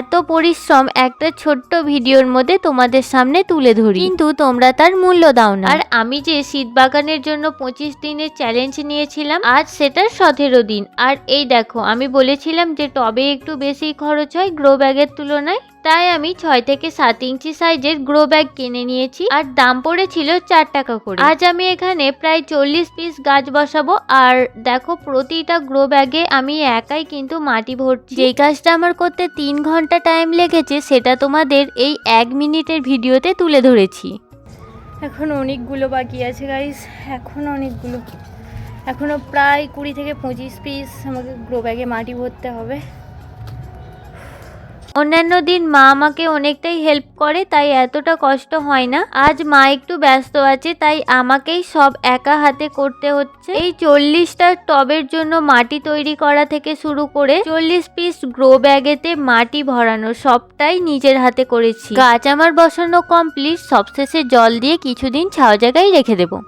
এত পরিশ্রম একটা ছোট্ট ভিডিওর মধ্যে তোমাদের সামনে তুলে ধরি। কিন্তু তোমরা তার মূল্য দাও না। আর আমি যে শীত বাগানের জন্য পঁচিশ দিনের চ্যালেঞ্জ নিয়েছিলাম, আজ সেটা সতেরো দিন। আর এই দেখো, আমি বলেছিলাম যে টবে একটু বেশি খরচ হয় গ্রো ব্যাগের তুলনায়। তাই আমি ছয় থেকে সাত ইঞ্চি সাইজের গ্রো ব্যাগ কিনে নিয়েছি আর দাম পড়েছিল চার টাকা করে। আজ আমি এখানে প্রায় চল্লিশ পিস গাছ বসাবো আর দেখো প্রতিটা গ্রো ব্যাগে আমি একাই কিন্তু মাটি ভরছি। যেই কাজটা আমার করতে তিন ঘণ্টা টাইম লেগেছে সেটা তোমাদের এই এক মিনিটের ভিডিওতে তুলে ধরেছি। এখন অনেকগুলো বাকি আছে গাইস এখন অনেকগুলো। এখনও প্রায় কুড়ি থেকে পঁচিশ পিস আমাকে গ্রো ব্যাগে মাটি ভরতে হবে। অন্যান্য দিন মা আমাকে অনেকটাই হেল্প করে, তাই এতটা কষ্ট হয় না। আজ মা একটু ব্যস্ত আছে, তাই আমাকেই সব একা হাতে করতে হচ্ছে। এই চল্লিশটা টবের জন্য মাটি তৈরি করা থেকে শুরু করে চল্লিশ পিস গ্রো ব্যাগেতে মাটি ভরানো সবটাই নিজের হাতে করেছি। গাছ আমার বসানো কমপ্লিট সবশেষে জল দিয়ে কিছুদিন ছাওয়া জায়গায় রেখে দেবো।